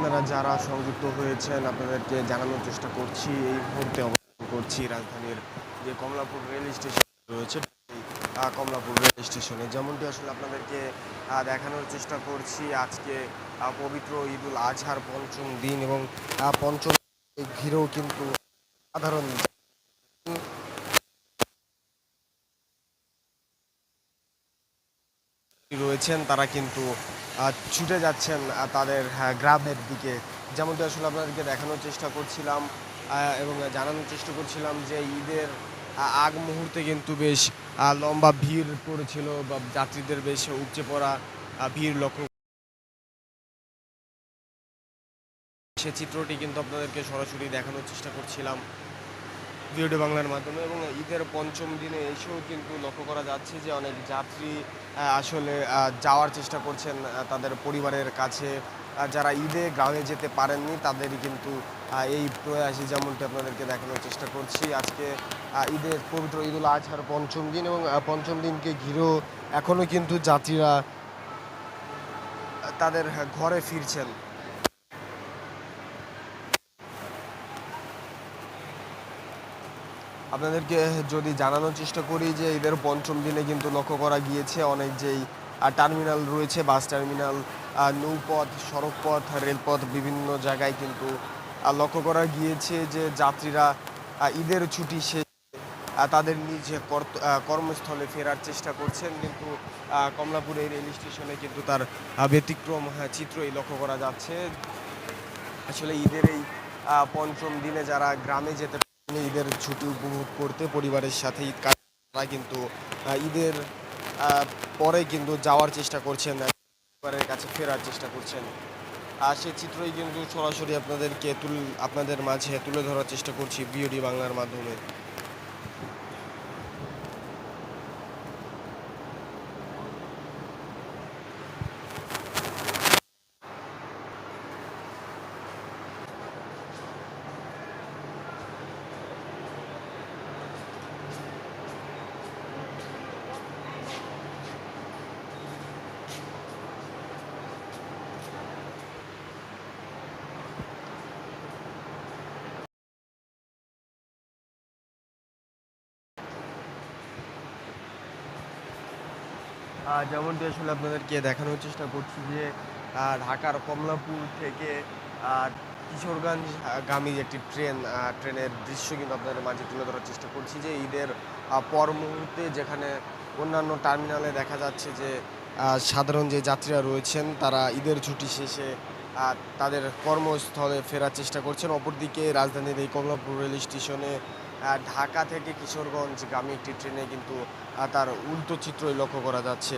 আপনারা যারা সংযুক্ত হয়েছেন, আপনাদেরকে জানানোর চেষ্টা করছি। এই মুহূর্তে অবস্থান করছি রাজধানীর যে কমলাপুর রেল স্টেশন রয়েছে কমলাপুর রেল স্টেশনে। যেমনটি আসলে আপনাদেরকে দেখানোর চেষ্টা করছি, আজকে পবিত্র ঈদুল আজহার পঞ্চম দিন এবং পঞ্চম ঘিরেও কিন্তু সাধারণ রয়েছেন, তারা কিন্তু ছুটে যাচ্ছেন তাদের হ্যাঁ, গ্রামের দিকে। যেমনটি আসলে আপনাদেরকে দেখানোর চেষ্টা করছিলাম এবং জানানোর চেষ্টা করছিলাম যে ঈদের আগ মুহূর্তে কিন্তু বেশ লম্বা ভিড় পড়েছিল বা যাত্রীদের বেশ উপচে পড়া ভিড় লক্ষ্য সে চিত্রটি কিন্তু আপনাদেরকে সরাসরি দেখানোর চেষ্টা করছিলাম। ভিডিও বাংলার মাধ্যমে এবং ঈদের পঞ্চম দিনে এসেও কিন্তু লক্ষ্য করা যাচ্ছে যে অনেক যাত্রী আসলে যাওয়ার চেষ্টা করছেন তাদের পরিবারের কাছে। যারা ঈদে গ্রামে যেতে পারেননি, তাদেরই কিন্তু এই প্রয়াসই যেমনটি আপনাদেরকে দেখানোর চেষ্টা করছি। আজকে ঈদের পবিত্র ঈদুল আজহার পঞ্চম দিন এবং পঞ্চম দিনকে ঘিরেও এখনও কিন্তু যাত্রীরা তাদের ঘরে ফিরছেন। আপনাদেরকে যদি জানানোর চেষ্টা করি যে ঈদের পঞ্চম দিনে কিন্তু লক্ষ্য করা গিয়েছে অনেক যেই টার্মিনাল রয়েছে বাস টার্মিনাল নৌপথ সড়কপথ রেলপথ বিভিন্ন জায়গায় কিন্তু লক্ষ্য করা গিয়েছে যে যাত্রীরা ঈদের ছুটি শেষে তাদের নিজ কর্মস্থলে ফেরার চেষ্টা করছেন। কিন্তু আহ, কমলাপুর এই রেল স্টেশনে কিন্তু তার ব্যতিক্রম চিত্রই লক্ষ্য করা যাচ্ছে। আসলে ঈদের এই পঞ্চম দিনে যারা গ্রামে যেতে ঈদের ছুটি উপভোগ করতে পরিবারের সাথে ঈদ তারা কিন্তু ঈদের পরে কিন্তু যাওয়ার চেষ্টা করছেন পরিবারের কাছে ফেরার চেষ্টা করছেন। আর সে চিত্রই কিন্তু সরাসরি আপনাদেরকে তুল আপনাদের মাঝে তুলে ধরার চেষ্টা করছি বিওডি বাংলার মাধ্যমে। যেমনটি আসলে আপনাদেরকে দেখানোর চেষ্টা করছি যে ঢাকার কমলাপুর থেকে কিশোরগঞ্জ গামী একটি ট্রেন ট্রেনের দৃশ্য কিন্তু আপনাদের মাঝে তুলে ধরার চেষ্টা করছি যে, ঈদের পর মুহূর্তে যেখানে অন্যান্য টার্মিনালে দেখা যাচ্ছে যে সাধারণ যে যাত্রীরা রয়েছেন, তারা ঈদের ছুটি শেষে তাদের কর্মস্থলে ফেরার চেষ্টা করছেন। অপরদিকে রাজধানীর এই কমলাপুর রেল স্টেশনে ঢাকা থেকে কিশোরগঞ্জ গামী একটি ট্রেনে কিন্তু তার উল্টো চিত্রই লক্ষ্য করা যাচ্ছে।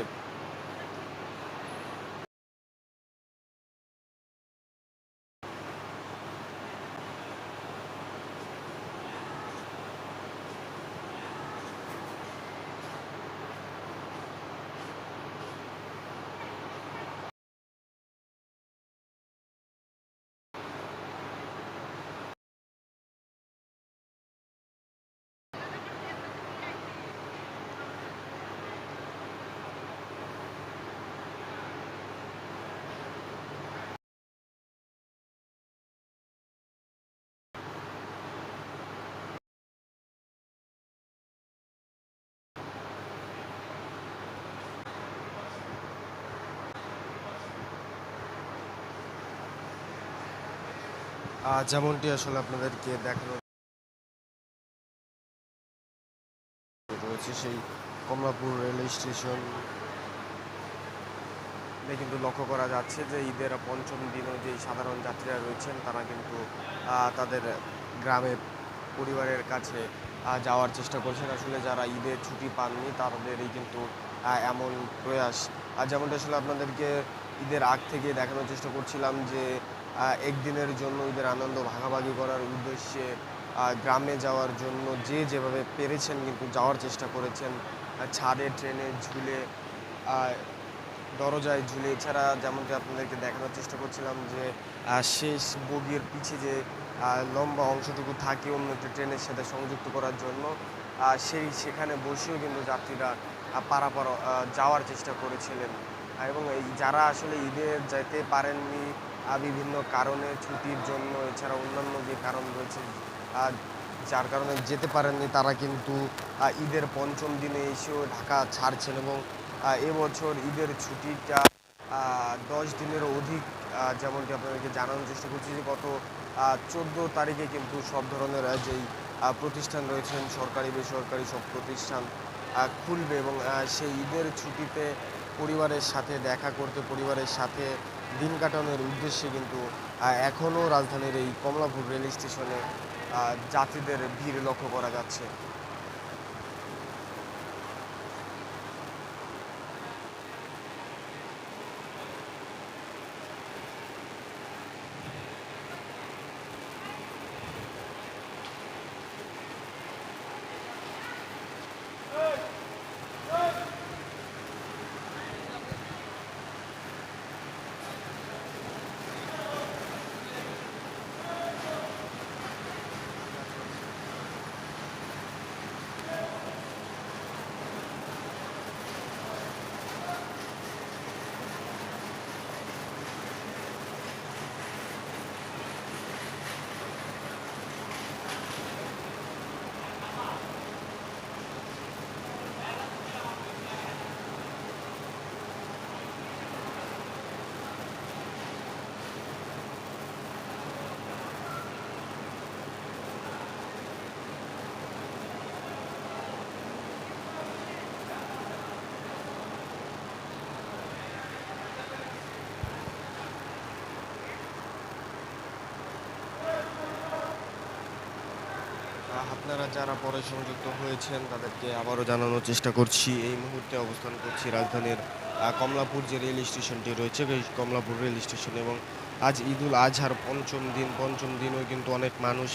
যেমনটি আসলে আপনাদেরকে দেখানো রয়েছে, সেই কমলাপুর রেল স্টেশন। কিন্তু লক্ষ্য করা যাচ্ছে যে ঈদের পঞ্চম দিনও যে সাধারণ যাত্রীরা রয়েছেন, তারা কিন্তু তাদের গ্রামের পরিবারের কাছে যাওয়ার চেষ্টা করছেন। আসলে যারা ঈদের ছুটি পাননি, তাদেরই কিন্তু এমন প্রয়াস। আর যেমনটা আসলে আপনাদেরকে ঈদের আগ থেকে দেখানোর চেষ্টা করছিলাম যে একদিনের জন্য ঈদের আনন্দ ভাগাভাগি করার উদ্দেশ্যে গ্রামে যাওয়ার জন্য যে যেভাবে পেরেছেন কিন্তু যাওয়ার চেষ্টা করেছেন ছাদে, ট্রেনে ঝুলে দরজায় ঝুলে। এছাড়া যেমনটি আপনাদেরকে দেখানোর চেষ্টা করছিলাম যে শেষ বগির পিছে যে লম্বা অংশটুকু থাকে অন্য একটি ট্রেনের সাথে সংযুক্ত করার জন্য সেই সেখানে বসেও কিন্তু যাত্রীরা পারাপার যাওয়ার চেষ্টা করেছিলেন। এবং এই যারা আসলে ঈদে যেতে পারেননি বিভিন্ন কারণে ছুটির জন্য, এছাড়া অন্যান্য যে কারণ রয়েছে যার কারণে যেতে পারেননি তারা কিন্তু ঈদের পঞ্চম দিনে এসেও ঢাকা ছাড়ছেন এবং এবছর ঈদের ছুটিটা দশ দিনেরও অধিক যেমনটি আপনাদেরকে জানানোর চেষ্টা করছি যে গত চোদ্দ তারিখে কিন্তু সব ধরনের যেই প্রতিষ্ঠান রয়েছেন, সরকারি, বেসরকারি সব প্রতিষ্ঠান খুলবে এবং সেই ঈদের ছুটিতে পরিবারের সাথে দেখা করতে, পরিবারের সাথে দিন কাটানোর উদ্দেশ্যে কিন্তু এখনও রাজধানীর এই কমলাপুর রেল স্টেশনে যাত্রীদের ভিড় লক্ষ্য করা যাচ্ছে। আপনারা যারা পরে সংযুক্ত হয়েছেন, তাদেরকে আবারও জানানোর চেষ্টা করছি। এই মুহূর্তে অবস্থান করছি রাজধানীর কমলাপুর যে রেল স্টেশনটি রয়েছে কমলাপুর রেল স্টেশন এবং আজ ঈদুল আজহার পঞ্চম দিন। পঞ্চম দিনও কিন্তু অনেক মানুষ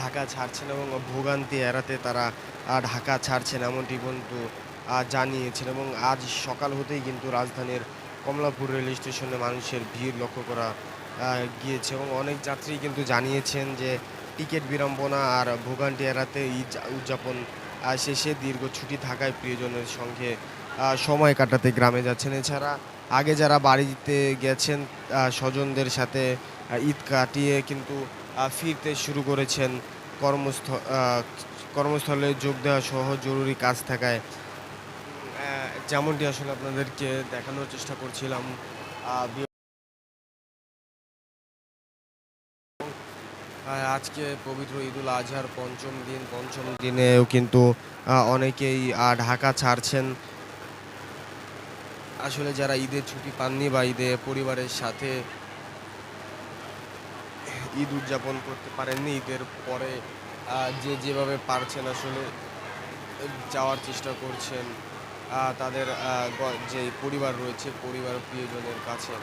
ঢাকা ছাড়ছেন এবং ভোগান্তি এড়াতে তারা ঢাকা ছাড়ছেন এমনটি কিন্তু জানিয়েছেন এবং আজ সকাল হতেই কিন্তু রাজধানীর কমলাপুর রেল স্টেশনে মানুষের ভিড় লক্ষ্য করা গিয়েছে এবং অনেক যাত্রী কিন্তু জানিয়েছেন যে টিকিট বিড়ম্বনা আর ভোগান্তি এড়াতে ঈদ উদযাপন শেষে দীর্ঘ ছুটি থাকায় প্রিয়জনের সঙ্গে সময় কাটাতে গ্রামে যাচ্ছেন। এছাড়া আগে যারা বাড়িতে গেছেন স্বজনদের সাথে ঈদ কাটিয়ে কিন্তু ফিরতে শুরু করেছেন। কর্মস্থ কর্মস্থলে যোগ দেওয়া সহ জরুরি কাজ থাকায় যেমনটি আসলে আপনাদেরকে দেখানোর চেষ্টা করছিলাম আজকে পবিত্র ঈদুল আজহার পঞ্চম দিন। পঞ্চম দিনেও কিন্তু অনেকেই ঢাকা ছাড়ছেন। আসলে যারা ঈদের ছুটি পাননি বা ঈদে পরিবারের সাথে ঈদ উদযাপন করতে পারেননি, ঈদের পরে যে যেভাবে পারছেন আসলে যাওয়ার চেষ্টা করছেন তাদের যে পরিবার রয়েছে পরিবার প্রিয়জনের কাছে।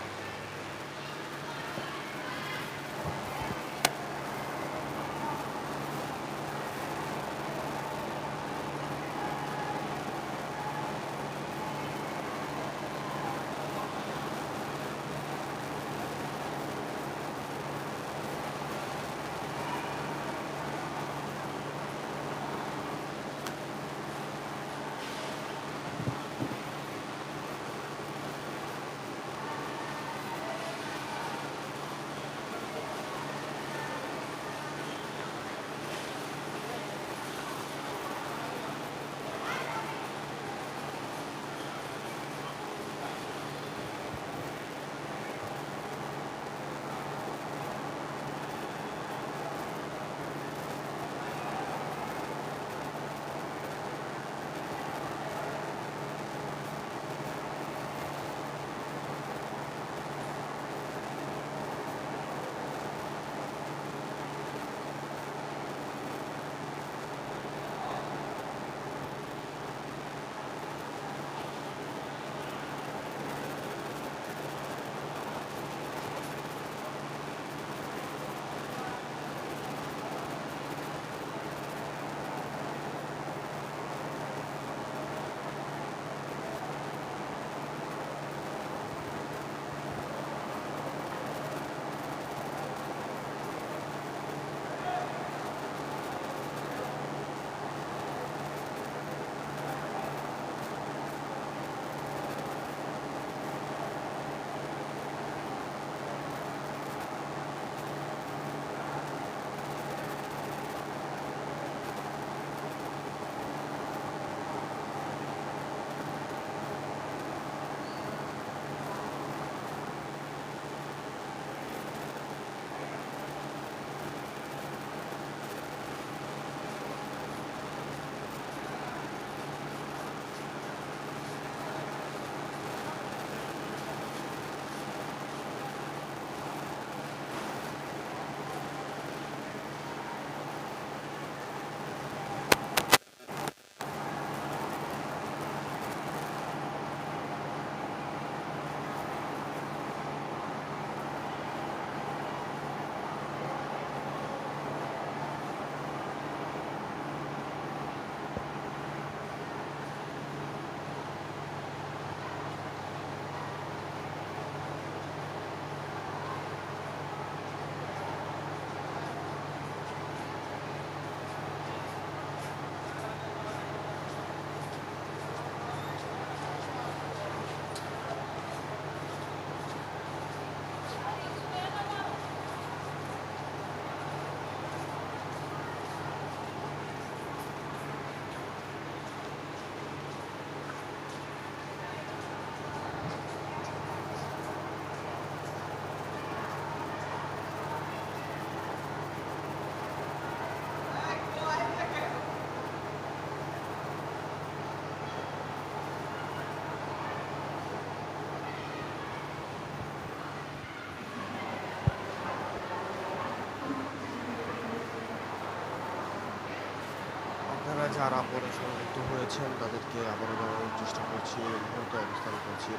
যারা পরে সংযুক্ত হয়েছেন, তাদেরকে আবারও জানানোর চেষ্টা করছি। মুহূর্তে অবস্থান করছি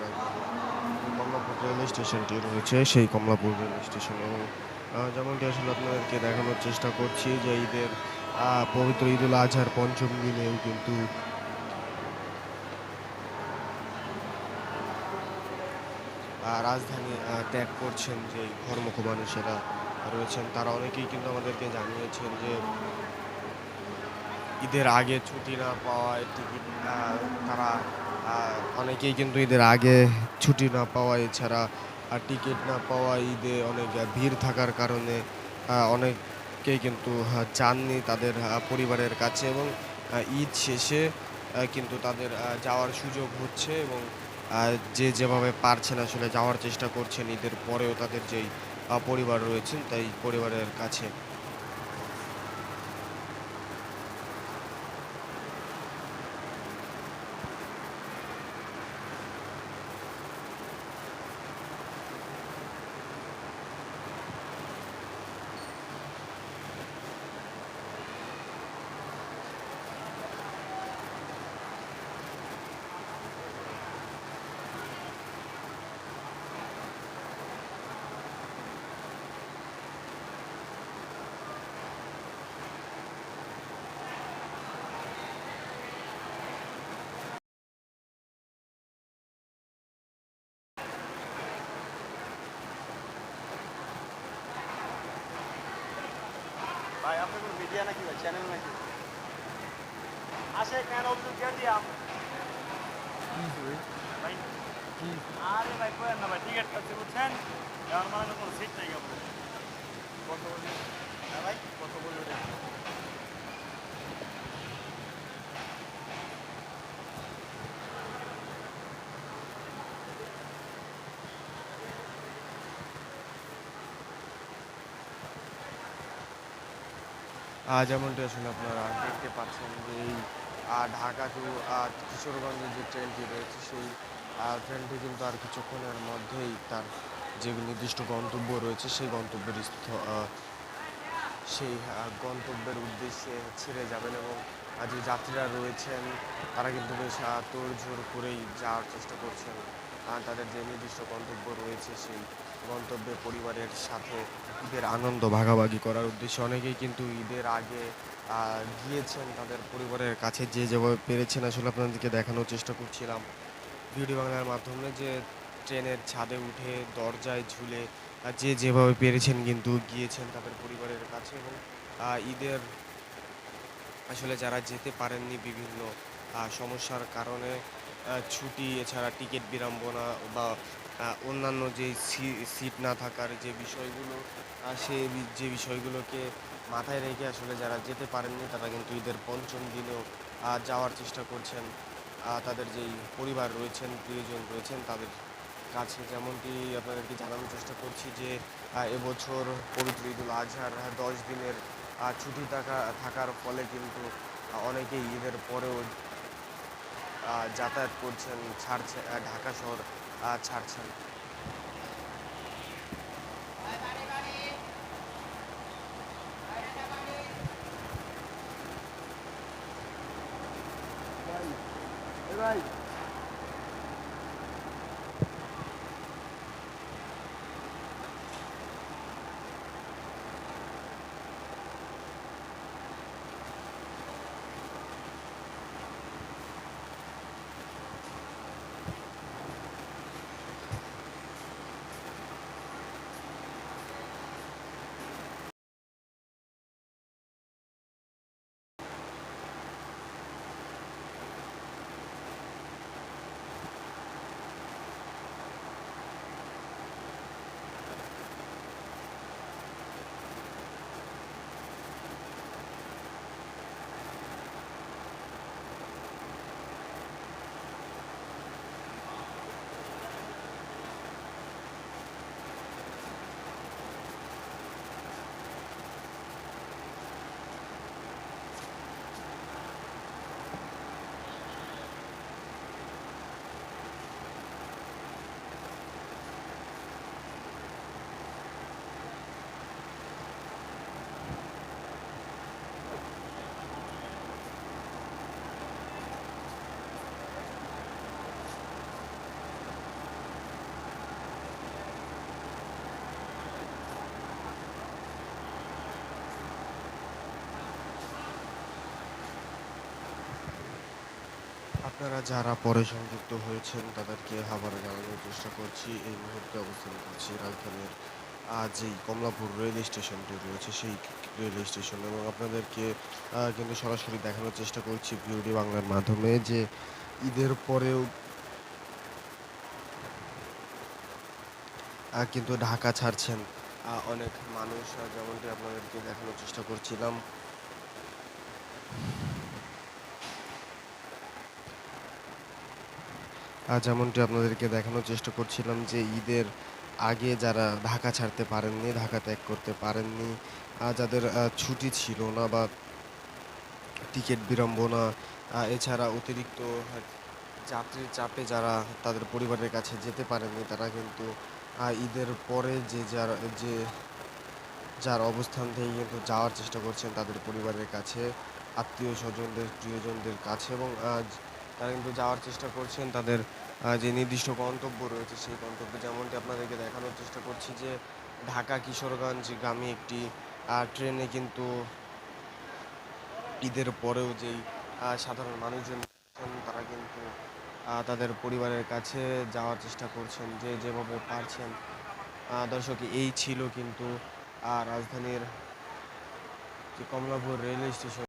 কমলাপুর রেল স্টেশনটি রয়েছে। সেই কমলাপুর রেল স্টেশন। যেমনটি আসলে আপনাদেরকে দেখানোর চেষ্টা করছি যে ঈদের পবিত্র ঈদুল আজহার পঞ্চম দিনেও কিন্তু রাজধানী ত্যাগ করছেন যে ঘরমুখ মানুষেরা রয়েছেন। তারা অনেকেই কিন্তু আমাদেরকে জানিয়েছেন যে ঈদের আগে ছুটি না পাওয়ায় টিকিট তারা অনেকেই কিন্তু ঈদের আগে ছুটি না পাওয়া এছাড়া টিকিট না পাওয়া ঈদে অনেক ভিড় থাকার কারণে অনেকেই কিন্তু যাননি তাদের পরিবারের কাছে এবং ঈদ শেষে কিন্তু তাদের যাওয়ার সুযোগ হচ্ছে এবং যে যেভাবে পারছেন আসলে যাওয়ার চেষ্টা করছেন, ঈদের পরেও তাদের যেই পরিবার রয়েছেন, তাই পরিবারের কাছে ভাই আপনি কোন মিডিয়া নাকি ভাই চ্যানেল নাকি? আসে কেন অভিযোগ দিয়ে দিয়াম ভাই? আরে ভাই কোয়েন না ভাই টিকিট কাটতে বুঝছেন? যাওয়ার মানে কোনো সিট নাই আপনার কত বলি হ্যাঁ ভাই কত বলি যেমনটি আসলে আপনারা দেখতে পাচ্ছেন যে এই ঢাকা টু কিশোরগঞ্জের যে ট্রেনটি রয়েছে, সেই ট্রেনটি কিন্তু আর কিছুক্ষণের মধ্যেই তার যে নির্দিষ্ট গন্তব্য রয়েছে, সেই গন্তব্যের সেই গন্তব্যের উদ্দেশ্যে ছেড়ে যাবেন এবং যে যাত্রীরা রয়েছেন, তারা কিন্তু বেশ তোড়জোড় করেই যাওয়ার চেষ্টা করছেন। তাদের যে নির্দিষ্ট গন্তব্য রয়েছে, সেই গন্তব্যে পরিবারের সাথে ঈদের আনন্দ, ভাগাভাগি করার উদ্দেশ্যে অনেকেই কিন্তু ঈদের আগে গিয়েছেন তাদের পরিবারের কাছে যে যেভাবে পেরেছেন আসলে আপনাদেরকে দেখানোর চেষ্টা করছিলাম। ভিডিও বাংলার মাধ্যমে যে ট্রেনের ছাদে উঠে, দরজায় ঝুলে যে যেভাবে পেরেছেন কিন্তু গিয়েছেন তাদের পরিবারের কাছে এবং ঈদের আসলে যারা যেতে পারেননি বিভিন্ন সমস্যার কারণে ছুটি, এছাড়া টিকিট বিড়ম্বনা বা অন্যান্য যে সিট না থাকার যে বিষয়গুলো সে যে বিষয়গুলোকে মাথায় রেখে আসলে যারা যেতে পারেননি, তারা কিন্তু ঈদের পঞ্চম দিনেও যাওয়ার চেষ্টা করছেন। তাদের যেই পরিবার রয়েছেন, প্রিয়জন রয়েছেন, তাদের কাছে যেমনটি আপনাদেরকে জানানোর চেষ্টা করছি যে এবছর পবিত্র ঈদুল আজহার দশ দিনের ছুটি থাকা, থাকার ফলে কিন্তু অনেকেই ঈদের পরেও যাতায়াত করছেন, ছাড়ছে ঢাকা শহর আহ, আচ্ছা। ভাই। আপনারা যারা পরে সংযুক্ত হয়েছেন, তাদেরকে আবার জানানোর চেষ্টা করছি। এই মুহূর্তে অবস্থান করছি রাজধানীর যেই কমলাপুর রেল স্টেশনটি রয়েছে, সেই রেল স্টেশন। এবং আপনাদেরকে কিন্তু সরাসরি দেখানোর চেষ্টা করছি ভিওডি বাংলার মাধ্যমে যে ঈদের পরেও কিন্তু ঢাকা ছাড়ছেন অনেক মানুষ। যেমনটি আপনাদেরকে দেখানোর চেষ্টা করছিলাম যেমনটি আপনাদেরকে দেখানোর চেষ্টা করছিলাম যে ঈদের আগে যারা ঢাকা ছাড়তে পারেননি, ঢাকা ত্যাগ করতে পারেননি যাদের ছুটি ছিল না বা টিকিট বিড়ম্বনা এছাড়া অতিরিক্ত যাত্রীর চাপে যারা তাদের পরিবারের কাছে যেতে পারেননি, তারা কিন্তু ঈদের পরে যে যার যে যার অবস্থান থেকে কিন্তু যাওয়ার চেষ্টা করছেন তাদের পরিবারের কাছে, আত্মীয় স্বজনদের, প্রিয়জনদের কাছে এবং তারা কিন্তু যাওয়ার চেষ্টা করছেন, তাদের যে নির্দিষ্ট গন্তব্য রয়েছে সেই গন্তব্যে যেমনটি আপনাদেরকে দেখানোর চেষ্টা করছি যে ঢাকা কিশোরগঞ্জ গামী একটি ট্রেনে কিন্তু ঈদের পরেও যেই সাধারণ মানুষজন তারা কিন্তু তাদের পরিবারের কাছে যাওয়ার চেষ্টা করছেন যে যেভাবে পারছেন। দর্শক, এই ছিল কিন্তু রাজধানীর যে কমলাপুর রেল স্টেশন।